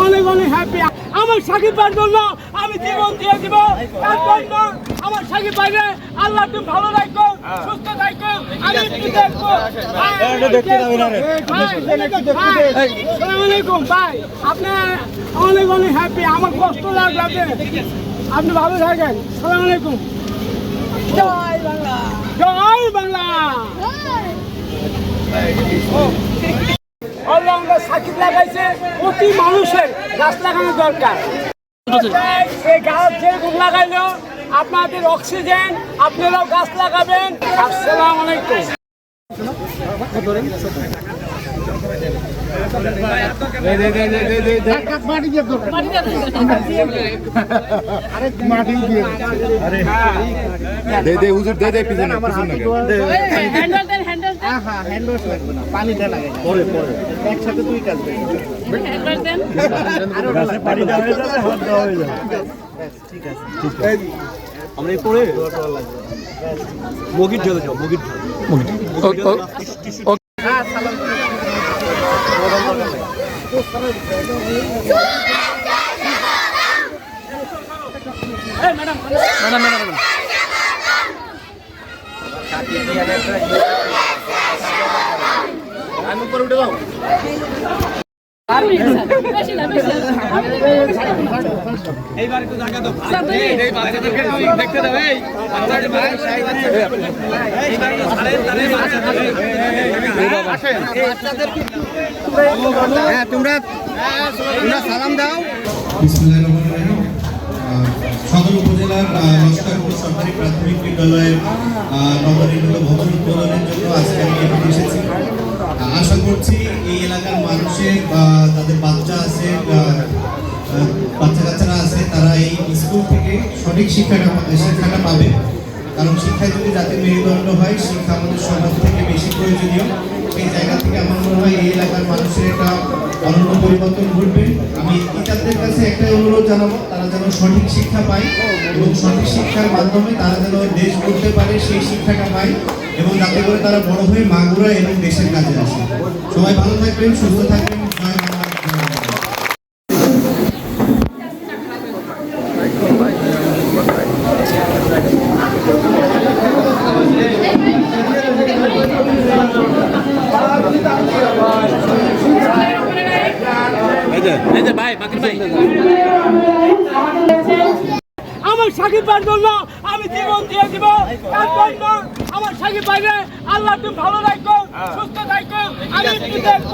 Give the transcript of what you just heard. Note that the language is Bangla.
অনেক অনেক হ্যাপি আমার সাকিব ভাইয়ের জন্য আমি জীবন দিয়ে দিব তার জন্য আমার সাকিব ভাইরে আল্লাহ তুমি ভালো রাখো সুস্থ রাখো আমি একটু দেখব আলাইকুম ভাই আপনি অনেক অনেক হ্যাপি আমার কষ্ট লাগবে আপনি ভালো থাকেন সালাম আলাইকুম জয় বাংলা জয় বাংলা লাগাইছে প্রতি মানুষের গাছ লাগানো দরকার এই গাছ লাগাইলো আপনাদের অক্সিজেন আপনারাও গাছ লাগাবেন আসসালামু আলাইকুম দে দে দে দে হ্যান্ডেল দেন পানিটা পরে পরে। একসাথে দুই কাজ হ্যান্ডেল দেন। গাছে পানি দেওয়া হয়ে যাবে হাত দেওয়া হয়ে যাবে। আমরা পরে মগির ঢেলে যাও মগির এইবার একটু জায়গা দাও। এই বাচ্চাদেরকে দেখতে দাও এই। বাচ্চাদের ভাই হ্যাঁ তোমরা তোমরা সালাম দাও। বিসমুল্লাহির রহমানির রহিম। সদর উপজেলার লস্করপুর সরকারি প্রাথমিক বিদ্যালয়ের নবনির্মিত ভবন উদ্বোধনের সঠিক শিক্ষাটা শিক্ষাটা পাবে। কারণ শিক্ষায় যদি জাতির মেরুদণ্ড হয়, শিক্ষা আমাদের সমাজ থেকে বেশি প্রয়োজনীয়। সেই জায়গা থেকে আমার মনে হয় এই এলাকার মানুষের একটা অনন্য পরিবর্তন ঘটবে। আমি টিচারদের কাছে একটাই অনুরোধ জানাব, তারা যেন সঠিক শিক্ষা পায় এবং সঠিক শিক্ষার মাধ্যমে তারা যেন দেশ গড়তে পারে, সেই শিক্ষাটা পায় এবং যাতে করে তারা বড় হয়ে মাগুরা এবং দেশের কাজে আসে। সবাই ভালো থাকবেন, সুস্থ থাকবেন জয় বাংলা জয় বাংলা। আমার সাকিব ভাই জন্য আমি জীবন দিয়ে দিব তার জন্য আমার সাকিব ভাইরে আল্লাহ তুমি ভালো রাখো সুস্থ রাখো আমি একটু দেখব